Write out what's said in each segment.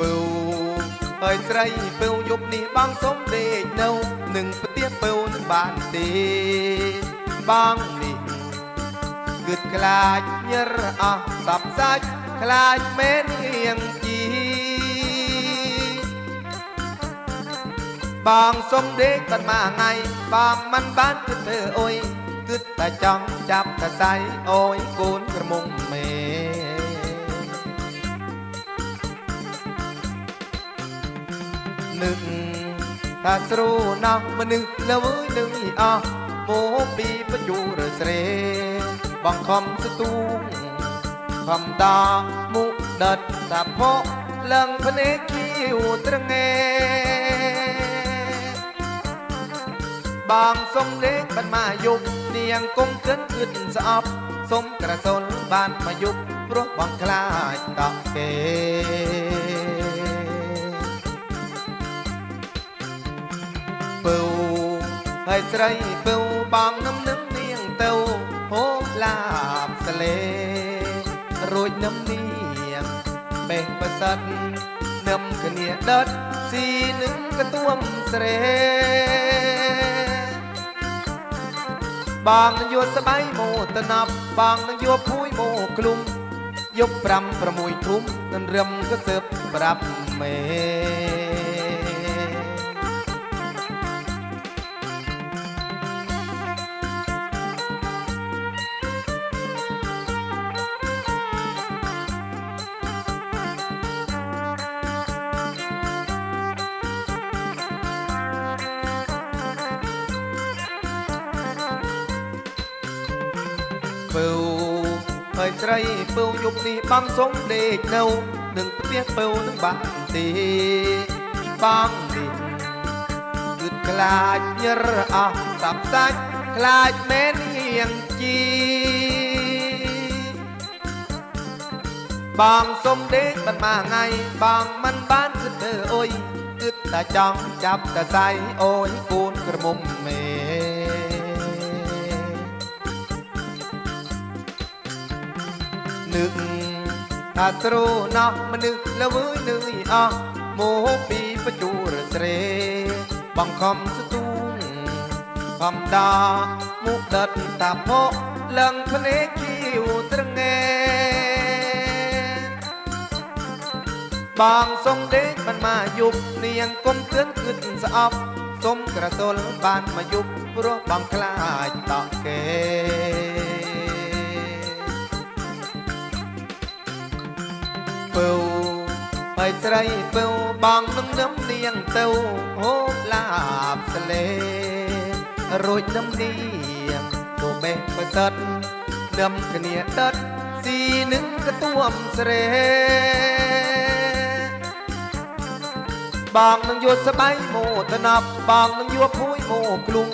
ពៅហើយស្រីពៅយប់នេះបងសុំដេកនៅនឹងផ្ទះពៅនឹងបានទេបងនេះគិតខ្លាចញើរអស់សពសាច់ខ្លាចមែនហៀងជីបងសុំដេកបាត់មួយថ្ងៃបងមិនបានគិតធ្វើអុយគិតតែចង់ចាប់តែសៃអុយកូនក្រមុំមេ នឹកថាស្រួលណាស់មនុស្សលើវើយនឹងអស់មកពីបច្ចុរស្រេបងខំស្ទូងខំដាមុខដិតតាផកលឹងភ្នែកគៀវត្រងេបងសុំលេងបានមកយប់នាងគុំគិនគិតស្អប់សុំក្រសុលបានមកយប់ព្រោះបងខ្លាចតក់គេ ពៅហើយស្រីពៅបងនឹមនឹមនាងទៅហូបឡាបសលេរួចនឹមនាងបេះប្រសិទ្ធនឹមគ្នាដិតស៊ីនឹងកទួមស្រេបងនឹងយកស្បៃមកតណាប់បងនឹងយកភួយមកក្លុំយប់5 6ធុំនឹងរឹមក៏សើបប្រាប់មេ ពៅហើយស្រីពៅយប់នេះបងសុំដេកនៅនឹងផ្ទះពៅនឹងបានទេបងនេះគឺខ្លាចញើរអស់សាប់សាច់ខ្លាចមែនហៀងជីបងសុំដេកបានមួយថ្ងៃបងមិនបានគិតធ្វើអុយគិតតែចង់ចាប់តែសៃអូយគូនក្រមុំមេ ថាស្រូណោះមនុស្សល្វើយនឿយអស់មកពីបច្ចុរស្រេបងខំស្ទូងខំដាមុខដិតតាផកលឹងភ្នែកគៀវត្រងេបងសុំដេកបានមកយប់នាងគុំគិនគិតស្អប់សុំក្រទល់បានមកយប់ព្រោះបងខ្លាចតក់គេ ហើយស្រីពៅបងនឹងនឹមនាងទៅហូបឡាបសលេរួចនឹមនាងទៅបេះប្រសិទ្ធនឹមគ្នាដិតស៊ីនឹងកទួមស្រេបងនឹងយកស្បៃមកតណាប់បងនឹងយកភួយមកក្លុំ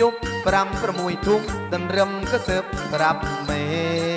យប់5 6ធុំដណ្រឹមក៏សើបប្រាប់មេ